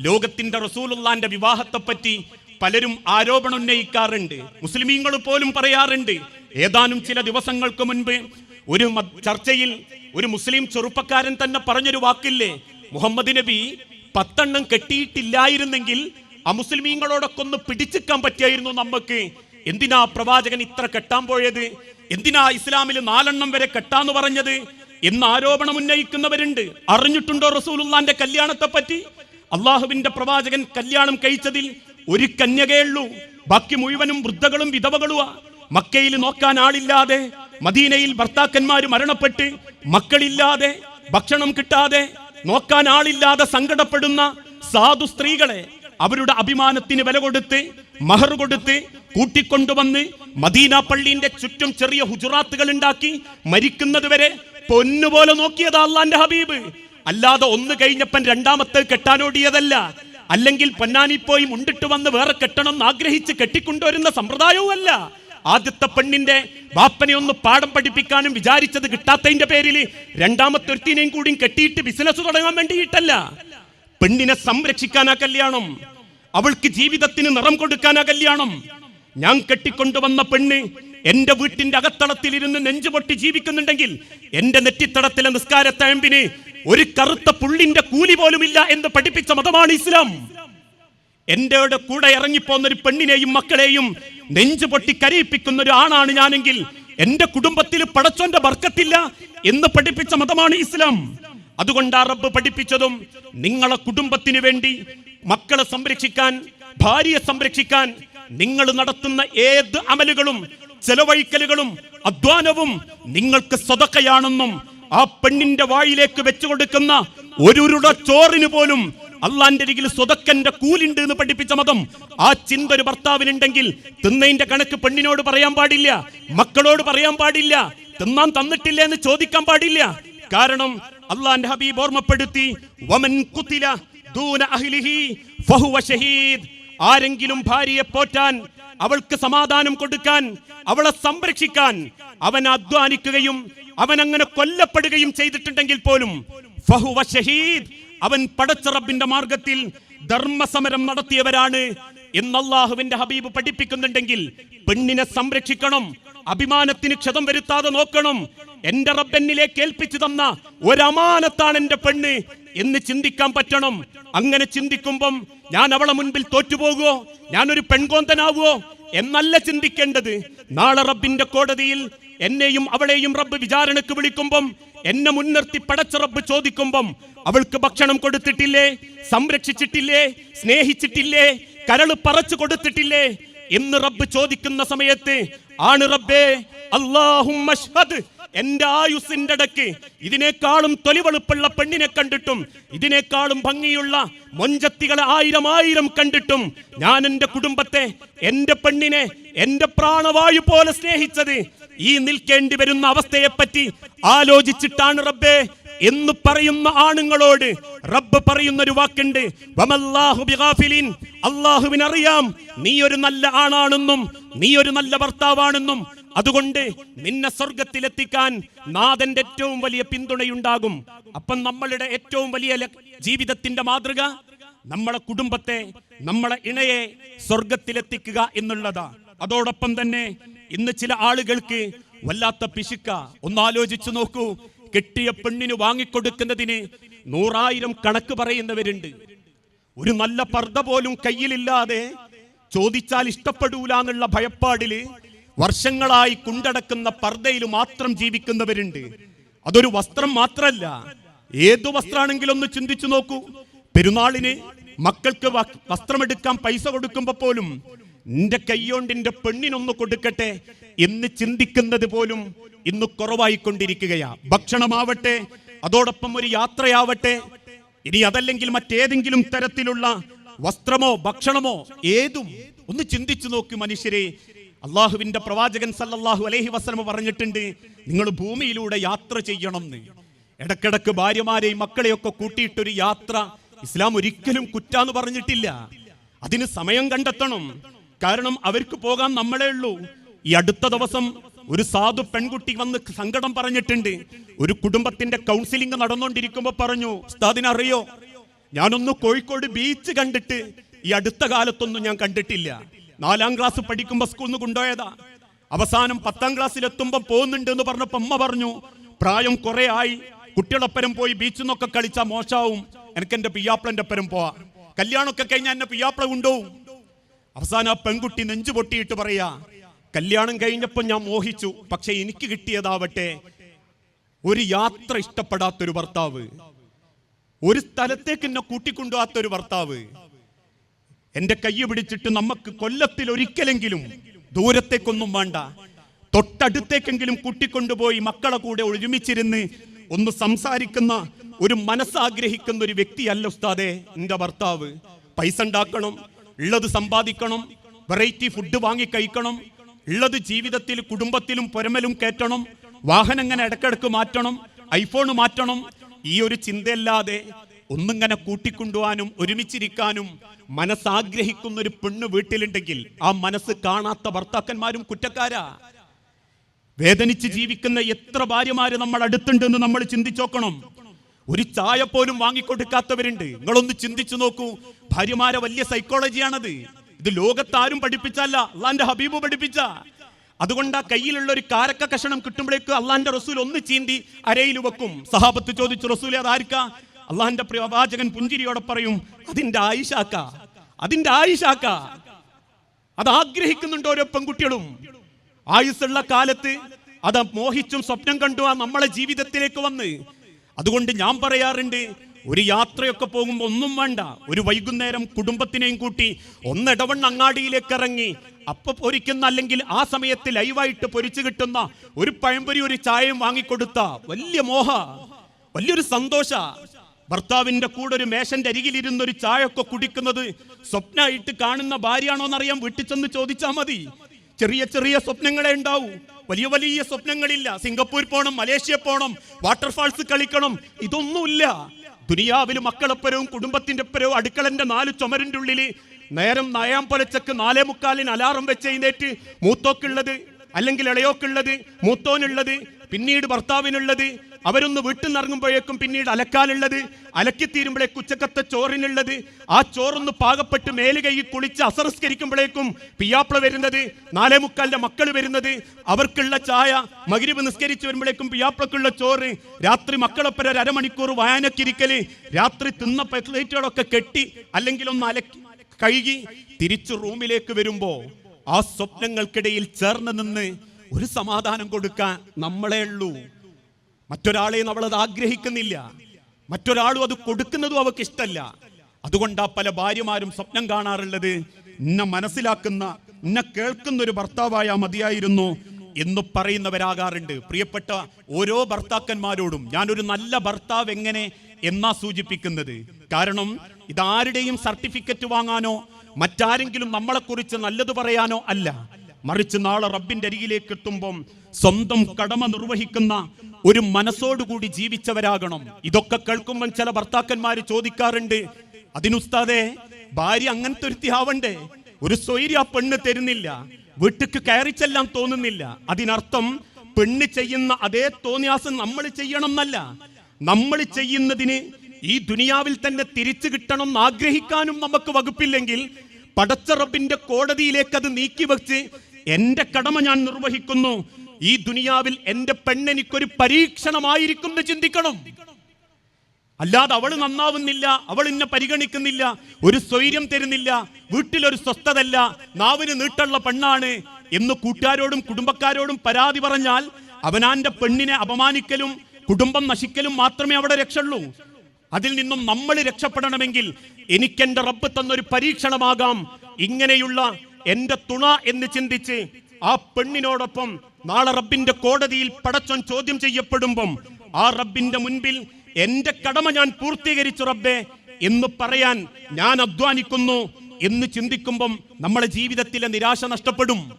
ലോകത്തിന്റെ റസൂലുള്ളാന്റെ വിവാഹത്തെപ്പറ്റി പലരും ആരോപണം ഉന്നയിക്കാറുണ്ട്. മുസ്ലിമീങ്ങൾ പോലും പറയാറുണ്ട്. ഏതാനും ചില ദിവസങ്ങൾക്ക് മുൻപ് ഒരു ചർച്ചയിൽ ഒരു മുസ്ലിം ചെറുപ്പക്കാരൻ തന്നെ പറഞ്ഞൊരു വാക്കില്ലേ? മുഹമ്മദ് നബി പത്തെണ്ണം കെട്ടിയിട്ടില്ലായിരുന്നെങ്കിൽ അമുസ്ലിമീങ്ങളോടൊക്കെ ഒന്ന് പിടിച്ചിക്കാൻ പറ്റിയായിരുന്നു നമുക്ക് എന്തിനാ പ്രവാചകൻ ഇത്ര കെട്ടാൻ പോയത്? എന്തിനാ ഇസ്ലാമിൽ നാലെണ്ണം വരെ കെട്ടാന്ന് പറഞ്ഞത്? എന്ന് ആരോപണം ഉന്നയിക്കുന്നവരുണ്ട്. അറിഞ്ഞിട്ടുണ്ടോ റസൂലുള്ളാന്റെ കല്യാണത്തെ പറ്റി അള്ളാഹുവിന്റെ പ്രവാചകൻ കല്യാണം കഴിച്ചതിൽ ഒരു കന്യകയുള്ളൂ ബാക്കി മുഴുവനും വൃദ്ധകളും വിധവകളും മക്കയിൽ നോക്കാൻ ആളില്ലാതെ മദീനയിൽ ഭർത്താക്കന്മാര് മരണപ്പെട്ട് മക്കളില്ലാതെ ഭക്ഷണം കിട്ടാതെ നോക്കാൻ ആളില്ലാതെ സങ്കടപ്പെടുന്ന സാധു സ്ത്രീകളെ അവരുടെ അഭിമാനത്തിന് വില കൊടുത്ത് മഹർ കൊടുത്ത് കൂട്ടിക്കൊണ്ടുവന്ന് മദീന പള്ളിന്റെ ചുറ്റും ചെറിയ ഹുജുറാത്തുകൾ ഉണ്ടാക്കി മരിക്കുന്നത് വരെ പൊന്നുപോലെ നോക്കിയതാ അള്ളാന്റെ ഹബീബ്. അല്ലാതെ ഒന്ന് കഴിഞ്ഞപ്പൻ രണ്ടാമത്തെ കെട്ടാനോടിയതല്ല. അല്ലെങ്കിൽ പൊന്നാനി പോയി മുണ്ടിട്ട് വന്ന് വേറെ കെട്ടണം എന്ന് ആഗ്രഹിച്ച് കെട്ടിക്കൊണ്ടുവരുന്ന സമ്പ്രദായവും അല്ല ആദ്യത്തെ പെണ്ണിന്റെ ബാപ്പനെ ഒന്ന് പാഠം പഠിപ്പിക്കാനും വിചാരിച്ചത് കിട്ടാത്തതിന്റെ പേരിൽ രണ്ടാമത്തെ ഒരുത്തിനെയും കൂടിയും കെട്ടിയിട്ട് ബിസിനസ് തുടങ്ങാൻ വേണ്ടിയിട്ടല്ല. പെണ്ണിനെ സംരക്ഷിക്കാനാ കല്യാണം. അവൾക്ക് ജീവിതത്തിന് നിറം കൊടുക്കാനാ കല്യാണം. ഞാൻ കെട്ടിക്കൊണ്ടുവന്ന പെണ്ണ് എന്റെ വീട്ടിന്റെ അകത്തളത്തിൽ ഇരുന്ന് നെഞ്ചുപൊട്ടി ജീവിക്കുന്നുണ്ടെങ്കിൽ എന്റെ നെറ്റിത്തടത്തിലെ നിസ്കാരത്തഴമ്പിന് ഒരു കറുത്ത പുള്ളിന്റെ കൂലി പോലുമില്ല എന്ന് പഠിപ്പിച്ച മതമാണ് ഇസ്ലാം. എന്റെ കൂടെ ഇറങ്ങിപ്പോന്ന ഒരു പെണ്ണിനെയും മക്കളെയും നെഞ്ചു പൊട്ടി കരയിപ്പിക്കുന്ന ഒരു ആണാണ് ഞാനെങ്കിൽ എന്റെ കുടുംബത്തിൽ പടച്ചോന്റെ ബർക്കത്തില്ല എന്ന് പഠിപ്പിച്ച മതമാണ് ഇസ്ലാം. അതുകൊണ്ടാ റബ്ബ് പഠിപ്പിച്ചതും നിങ്ങളെ കുടുംബത്തിന് വേണ്ടി മക്കളെ സംരക്ഷിക്കാൻ ഭാര്യയെ സംരക്ഷിക്കാൻ നിങ്ങൾ നടത്തുന്ന ഏത് അമലുകളും ചെലവഴിക്കലുകളും അധ്വാനവും നിങ്ങൾക്ക് സ്വതക്കയാണെന്നും ആ പെണ്ണിന്റെ വായിലേക്ക് വെച്ചു കൊടുക്കുന്ന ഒരുരുട ചോറിന് പോലും അള്ളാന്റെ അരികിൽ സ്വതക്കന്റെ കൂലുണ്ട് എന്ന് പഠിപ്പിച്ച മതം. ആ ചിന്ത ഒരു ഭർത്താവിനുണ്ടെങ്കിൽ തിന്നതിന്റെ കണക്ക് പെണ്ണിനോട് പറയാൻ പാടില്ല മക്കളോട് പറയാൻ പാടില്ല തിന്നാൻ തന്നിട്ടില്ല എന്ന് ചോദിക്കാൻ പാടില്ല. കാരണം അള്ളാന്റെ ഹബീബ് ഓർമ്മപ്പെടുത്തി വമൻ കുത്തില ദൂന അഹ്ലിഹി ഫഹുവ ഷഹീദ്. ആരെങ്കിലും ഭാര്യയെ പോറ്റാൻ അവൾക്ക് സമാധാനം കൊടുക്കാൻ അവളെ സംരക്ഷിക്കാൻ അവൻ അധ്വാനിക്കുകയും അവൻ അങ്ങനെ കൊല്ലപ്പെടുകയും ചെയ്തിട്ടുണ്ടെങ്കിൽ പോലും ഫഹുവ ഷഹീദ് അവൻ പടച്ച റബ്ബിന്റെ മാർഗത്തിൽ ധർമ്മസമരം നടത്തിയവരാണ് എന്നല്ലാഹുവിന്റെ ഹബീബ് പഠിപ്പിക്കുന്നുണ്ടെങ്കിൽ പെണ്ണിനെ സംരക്ഷിക്കണം അഭിമാനത്തിന് ക്ഷതം വരുത്താതെ നോക്കണം. എന്റെ റബ്ബെന്നിലേക്ക് ഏൽപ്പിച്ചു തന്ന ഒരമാനത്താണ് എന്റെ പെണ്ണ് എന്ന് ചിന്തിക്കാൻ പറ്റണം. അങ്ങനെ ചിന്തിക്കുമ്പം ഞാൻ അവളെ മുൻപിൽ തോറ്റുപോകുവോ? ഒരു പെൺകോന്തനാവുമോ എന്നല്ല ചിന്തിക്കേണ്ടത്. നാളെ റബ്ബിന്റെ കോടതിയിൽ എന്നെയും അവളെയും റബ്ബ് വിചാരണക്ക് വിളിക്കുമ്പം എന്നെ മുൻനിർത്തി പടച്ച റബ്ബ് ചോദിക്കുമ്പം അവൾക്ക് ഭക്ഷണം കൊടുത്തിട്ടില്ലേ? സംരക്ഷിച്ചിട്ടില്ലേ? സ്നേഹിച്ചിട്ടില്ലേ? കരൾ പറച്ചു കൊടുത്തിട്ടില്ലേ? എന്ന് റബ്ബ് ചോദിക്കുന്ന സമയത്ത് ആണ് റബ്ബേ. അള്ളാഹും എന്റെ ആയുസിന്റെ ഇടയ്ക്ക് ഇതിനേക്കാളും തൊലിവെളുപ്പുള്ള പെണ്ണിനെ കണ്ടിട്ടും ഇതിനേക്കാളും ഭംഗിയുള്ള മൊഞ്ചത്തികളെ ആയിരം ആയിരം കണ്ടിട്ടും ഞാൻ എന്റെ കുടുംബത്തെ എന്റെ പെണ്ണിനെ എന്റെ പ്രാണവായു പോലെ സ്നേഹിച്ചത് ഈ നിൽക്കേണ്ടി വരുന്ന അവസ്ഥയെപ്പറ്റി ആലോചിച്ചിട്ടാണ് റബ്ബേ. എന്ന് പറയുന്ന ആണുങ്ങളോട് റബ്ബ് പറയുന്ന ഒരു വാക്കുണ്ട് അള്ളാഹുവിനറിയാം നീ ഒരു നല്ല ആണാണെന്നും നീ ഒരു നല്ല ഭർത്താവാണെന്നും. അതുകൊണ്ട് നിന്നെ സ്വർഗത്തിലെത്തിക്കാൻ നാഥന്റെ ഏറ്റവും വലിയ പിന്തുണയുണ്ടാകും. അപ്പം നമ്മളുടെ ഏറ്റവും വലിയ ജീവിതത്തിന്റെ മാതൃക നമ്മളെ കുടുംബത്തെ നമ്മളെ ഇണയെ സ്വർഗത്തിലെത്തിക്കുക എന്നുള്ളതാ. അതോടൊപ്പം തന്നെ ഇന്ന് ചില ആളുകൾക്ക് വല്ലാത്ത പിശുക്ക. ഒന്ന് ആലോചിച്ചു നോക്കൂ. കെട്ടിയ പെണ്ണിന് വാങ്ങിക്കൊടുക്കുന്നതിന് നൂറായിരം കണക്ക് പറയുന്നവരുണ്ട്. ഒരു നല്ല പർദ്ദ പോലും കയ്യിലില്ലാതെ ചോദിച്ചാൽ ഇഷ്ടപ്പെടൂല എന്നുള്ള ഭയപ്പാടിൽ വർഷങ്ങളായി കുണ്ടടക്കുന്ന പർദ്ദയിൽ മാത്രം ജീവിക്കുന്നവരുണ്ട്. അതൊരു വസ്ത്രം മാത്രല്ല ഏതു വസ്ത്രാണെങ്കിലും ഒന്ന് ചിന്തിച്ചു നോക്കൂ. പെരുന്നാളിന് മക്കൾക്ക് വസ്ത്രമെടുക്കാൻ പൈസ കൊടുക്കുമ്പോൾ പോലും നിന്റെ കൈയോണ്ട് പെണ്ണിനൊന്ന് കൊടുക്കട്ടെ എന്ന് ചിന്തിക്കുന്നത് പോലും ഇന്ന് കുറവായിക്കൊണ്ടിരിക്കുകയാ. ഭക്ഷണമാവട്ടെ അതോടൊപ്പം ഒരു യാത്രയാവട്ടെ ഇനി അതല്ലെങ്കിൽ മറ്റേതെങ്കിലും തരത്തിലുള്ള വസ്ത്രമോ ഭക്ഷണമോ ഏതും ഒന്ന് ചിന്തിച്ചു നോക്ക് മനുഷ്യരെ. അള്ളാഹുവിന്റെ പ്രവാചകൻ സല്ലല്ലാഹു അലൈഹി വസ്ലമ പറഞ്ഞിട്ടുണ്ട് നിങ്ങൾ ഭൂമിയിലൂടെ യാത്ര ചെയ്യണം ഇടക്കിടക്ക് ഭാര്യമാരെയും മക്കളെയൊക്കെ കൂട്ടിയിട്ടൊരു യാത്ര ഇസ്ലാം ഒരിക്കലും കുറ്റാന്ന് പറഞ്ഞിട്ടില്ല. അതിന് സമയം കണ്ടെത്തണം. കാരണം അവർക്ക് പോകാൻ നമ്മളേ ഉള്ളൂ. ഈ അടുത്ത ദിവസം ഒരു സാധു പെൺകുട്ടി വന്ന് സങ്കടം പറഞ്ഞിട്ടുണ്ട്. ഒരു കുടുംബത്തിന്റെ കൗൺസിലിംഗ് നടന്നുകൊണ്ടിരിക്കുമ്പോ പറഞ്ഞു ഉസ്താദിനറിയോ ഞാനൊന്ന് കോഴിക്കോട് ബീച്ച് കണ്ടിട്ട് ഈ അടുത്ത കാലത്തൊന്നും ഞാൻ കണ്ടിട്ടില്ല. നാലാം ക്ലാസ് പഠിക്കുമ്പോൾ സ്കൂളിൽ നിന്ന് കൊണ്ടുപോയതാ. അവസാനം പത്താം ക്ലാസ്സിൽ എത്തുമ്പോൾ പോകുന്നുണ്ട് എന്ന് പറഞ്ഞപ്പോ അമ്മ പറഞ്ഞു പ്രായം കുറെ ആയി. കുട്ടികളൊപ്പരം പോയി ബീച്ചിൽ നിന്നൊക്കെ കളിച്ചാൽ മോശാവും. എനിക്ക് എന്റെ പിയാപ്പിളന്റെ ഒപ്പരം പോവാ. കല്യാണമൊക്കെ കഴിഞ്ഞാൽ എന്നെ പിയാപ്പിള കൊണ്ടുപോകും അവസാനം ആ പെൺകുട്ടി നെഞ്ചു പൊട്ടിയിട്ട് പറയാ കല്യാണം കഴിഞ്ഞപ്പോൾ ഞാൻ മോഹിച്ചു. പക്ഷെ എനിക്ക് കിട്ടിയതാവട്ടെ ഒരു യാത്ര ഇഷ്ടപ്പെടാത്തൊരു ഭർത്താവ് ഒരു സ്ഥലത്തേക്ക് എന്നെ കൂട്ടിക്കൊണ്ടുപോകാത്തൊരു ഭർത്താവ് എന്റെ കൈ പിടിച്ചിട്ട് നമുക്ക് കൊല്ലത്തിൽ ഒരിക്കലെങ്കിലും ദൂരത്തേക്കൊന്നും വേണ്ട. തൊട്ടടുത്തേക്കെങ്കിലും കൂട്ടിക്കൊണ്ടുപോയി മക്കളെ കൂടെ ഒരുമിച്ചിരുന്ന് ഒന്ന് സംസാരിക്കുന്ന ഒരു മനസ്സാഗ്രഹിക്കുന്ന ഒരു വ്യക്തിയല്ല ഉസ്താദെ എന്റെ ഭർത്താവ്. പൈസ ഉണ്ടാക്കണം ഉള്ളത് സമ്പാദിക്കണം വെറൈറ്റി ഫുഡ് വാങ്ങി കഴിക്കണം ഉള്ളത് ജീവിതത്തിൽ കുടുംബത്തിലും പൊരമലും കയറ്റണം. വാഹനം ഇങ്ങനെ ഇടക്കിടക്ക് മാറ്റണം. ഐഫോൺ മാറ്റണം. ഈ ഒരു ചിന്തയല്ലാതെ ഒന്നിങ്ങനെ കൂട്ടിക്കൊണ്ടുപോകാനും ഒരുമിച്ചിരിക്കാനും മനസ്സാഗ്രഹിക്കുന്ന ഒരു പെണ്ണ് വീട്ടിലുണ്ടെങ്കിൽ ആ മനസ്സ് കാണാത്ത ഭർത്താക്കന്മാരും കുറ്റക്കാരാ. വേദനിച്ച് ജീവിക്കുന്ന എത്ര ഭാര്യമാര് നമ്മൾ അടുത്തുണ്ടെന്ന് നമ്മൾ ചിന്തിച്ചോക്കണം. ഒരു ചായ പോലും വാങ്ങിക്കൊടുക്കാത്തവരുണ്ട്. നിങ്ങളൊന്ന് ചിന്തിച്ചു നോക്കൂ. ഭാര്യമാരെ വലിയ സൈക്കോളജിയാണത് ഇത് ലോകത്താരും പഠിപ്പിച്ചല്ല അള്ളാന്റെ ഹബീബ് പഠിപ്പിച്ച. അതുകൊണ്ട് ആ കയ്യിലുള്ള ഒരു കാരക്ക കഷണം കിട്ടുമ്പോഴേക്ക് അള്ളാന്റെ റസൂൽ ഒന്ന് ചീന്തി അരയിൽ വെക്കും. സഹാബത്ത് ചോദിച്ചു റസൂൽ അത് അള്ളാഹന്റെ പ്രവാചകൻ പുഞ്ചിരിയോടെ പറയും അതിന്റെ ആയിഷാക്ക അതിന്റെ ആയിഷാക്ക. അത് ആഗ്രഹിക്കുന്നുണ്ട് ഓരോ പെൺകുട്ടികളും. ആയുസ്സുള്ള കാലത്ത് അത് മോഹിച്ചും സ്വപ്നം കണ്ടു ആ നമ്മളെ ജീവിതത്തിലേക്ക് വന്ന്. അതുകൊണ്ട് ഞാൻ പറയാറുണ്ട് ഒരു യാത്രയൊക്കെ പോകുമ്പോൾ ഒന്നും വേണ്ട. ഒരു വൈകുന്നേരം കുടുംബത്തിനെയും കൂട്ടി ഒന്നിടവണ്ണ അങ്ങാടിയിലേക്ക് ഇറങ്ങി. അപ്പൊ പൊരിക്കുന്ന അല്ലെങ്കിൽ ആ സമയത്ത് ലൈവായിട്ട് പൊരിച്ചു കിട്ടുന്ന ഒരു പഴംപൊരി ഒരു ചായയും വാങ്ങിക്കൊടുത്ത വലിയ മോഹ വലിയൊരു സന്തോഷ. ഭർത്താവിന്റെ കൂടെ ഒരു മേശന്റെ അരികിലിരുന്ന് ഒരു ചായയൊക്കെ കുടിക്കുന്നത് സ്വപ്നമായിട്ട് കാണുന്ന ഭാര്യയാണോന്ന് എന്നറിയാൻ വീട്ടിൽ ചെന്ന് ചോദിച്ചാൽ മതി. ചെറിയ ചെറിയ സ്വപ്നങ്ങളെ ഉണ്ടാവൂ. വലിയ വലിയ സ്വപ്നങ്ങളില്ല. സിംഗപ്പൂർ പോണം മലേഷ്യ പോണം വാട്ടർഫാൾസ് കളിക്കണം ഇതൊന്നുമില്ല. ദുനിയാവിൽ മക്കളൊപ്പരവും കുടുംബത്തിന്റെ ഒപ്പരവും അടുക്കളന്റെ നാല് ചുമരിന്റെ ഉള്ളിൽ നേരം നയാം പൊലച്ചക്ക് നാലേ മുക്കാലിന് അലാറം വെച്ച് എഴുന്നേറ്റ് മൂത്തോക്കുള്ളത് അല്ലെങ്കിൽ ഇളയോക്കുള്ളത് മൂത്തോനുള്ളത് പിന്നീട് ഭർത്താവിനുള്ളത് അവരൊന്ന് വീട്ടിൽ നിന്ന് ഇറങ്ങുമ്പോഴേക്കും പിന്നീട് അലക്കാനുള്ളത് അലക്കിത്തീരുമ്പോഴേക്ക് ഉച്ചക്കത്തെ ചോറിനുള്ളത് ആ ചോറൊന്ന് പാകപ്പെട്ട് മേലുകൈ കുളിച്ച് അസംസ്കരിക്കുമ്പോഴേക്കും പിയാപ്പിള വരുന്നത് നാലേ മുക്കാലിന്റെ മക്കൾ വരുന്നത് അവർക്കുള്ള ചായ മകിരിവ് നിസ്കരിച്ച് വരുമ്പോഴേക്കും പിയാപ്പിളക്കുള്ള ചോറ് രാത്രി മക്കളൊപ്പം ഒരു അരമണിക്കൂർ വായനക്കിരിക്കൽ രാത്രി തിന്ന പ്ലേറ്റുകളൊക്കെ കെട്ടി അല്ലെങ്കിൽ ഒന്ന് അലക്കി കഴുകി തിരിച്ചു റൂമിലേക്ക് വരുമ്പോ ആ സ്വപ്നങ്ങൾക്കിടയിൽ ചേർന്ന് നിന്ന് ഒരു സമാധാനം കൊടുക്കാൻ നമ്മളേ ഉള്ളൂ. മറ്റൊരാളെയും അവൾ അത് ആഗ്രഹിക്കുന്നില്ല. മറ്റൊരാളും അത് കൊടുക്കുന്നതും അവൾക്ക് ഇഷ്ടമല്ല അതുകൊണ്ടാ പല ഭാര്യമാരും സ്വപ്നം കാണാറുള്ളത് എന്നെ മനസ്സിലാക്കുന്ന എന്നെ കേൾക്കുന്ന ഒരു ഭർത്താവായ മതിയായിരുന്നു എന്ന് പറയുന്നവരാകാറുണ്ട്. പ്രിയപ്പെട്ട ഓരോ ഭർത്താക്കന്മാരോടും ഞാനൊരു നല്ല ഭർത്താവ് എങ്ങനെ? എന്നാ സൂചിപ്പിക്കുന്നത്. കാരണം ഇതാരുടെയും സർട്ടിഫിക്കറ്റ് വാങ്ങാനോ മറ്റാരെങ്കിലും നമ്മളെക്കുറിച്ച് നല്ലത് പറയാനോ അല്ല. മറിച്ച് നാളെ റബ്ബിന്റെ അരികിലേക്ക് എത്തുമ്പം സ്വന്തം കടമ നിർവഹിക്കുന്ന ഒരു മനസ്സോടുകൂടി ജീവിച്ചവരാകണം. ഇതൊക്കെ കേൾക്കുമ്പോൾ ചില ഭർത്താക്കന്മാര് ചോദിക്കാറുണ്ട് അതിനുസ്താദെ ഭാര്യ അങ്ങനത്തെ ഒരുത്തി ആവണ്ടേ ഒരു സ്വൈര്യ ആ പെണ്ണ് തരുന്നില്ല. വീട്ടിക്ക് കയറി ചെല്ലാൻ തോന്നുന്നില്ല. അതിനർത്ഥം പെണ്ണ് ചെയ്യുന്ന അതേ തോന്നിയാസം നമ്മൾ ചെയ്യണം എന്നല്ല നമ്മൾ ചെയ്യുന്നതിന് ഈ ദുനിയാവിൽ തന്നെ തിരിച്ചു കിട്ടണം എന്ന് ആഗ്രഹിക്കാനും നമുക്ക് വകുപ്പില്ലെങ്കിൽ പടച്ചറബിന്റെ കോടതിയിലേക്ക് അത് നീക്കി വെച്ച് എന്റെ കടമ ഞാൻ നിർവഹിക്കുന്നു. ഈ ദുനിയാവിൽ എന്റെ പെണ്ണെനിക്കൊരു പരീക്ഷണമായിരിക്കും എന്ന് ചിന്തിക്കണം. അല്ലാതെ അവൾ നന്നാവുന്നില്ല അവൾ എന്നെ പരിഗണിക്കുന്നില്ല ഒരു സ്വൈര്യം തരുന്നില്ല വീട്ടിലൊരു സ്വസ്ഥതല്ല നാവിന് നീട്ടുള്ള പെണ്ണാണ് എന്ന് കൂട്ടുകാരോടും കുടുംബക്കാരോടും പരാതി പറഞ്ഞാൽ അവനാന്റെ പെണ്ണിനെ അപമാനിക്കലും കുടുംബം നശിക്കലും മാത്രമേ അവിടെ രക്ഷയുള്ളൂ. അതിൽ നിന്നും നമ്മൾ രക്ഷപ്പെടണമെങ്കിൽ എനിക്കെന്റെ റബ്ബ് തന്നൊരു പരീക്ഷണമാകാം. ഇങ്ങനെയുള്ള എന്റെ തുണ എന്ന് ചിന്തിച്ച് ആ പെണ്ണിനോടൊപ്പം നാളെ റബ്ബിന്റെ കോടതിയിൽ പടച്ചോൻ ചോദ്യം ചെയ്യപ്പെടുമ്പം ആ റബ്ബിന്റെ മുൻപിൽ എന്റെ കടമ ഞാൻ പൂർത്തീകരിച്ചു റബ്ബേ എന്ന് പറയാൻ ഞാൻ അധ്വാനിക്കുന്നു എന്ന് ചിന്തിക്കുമ്പം നമ്മളെ ജീവിതത്തിലെ നിരാശ നഷ്ടപ്പെടും.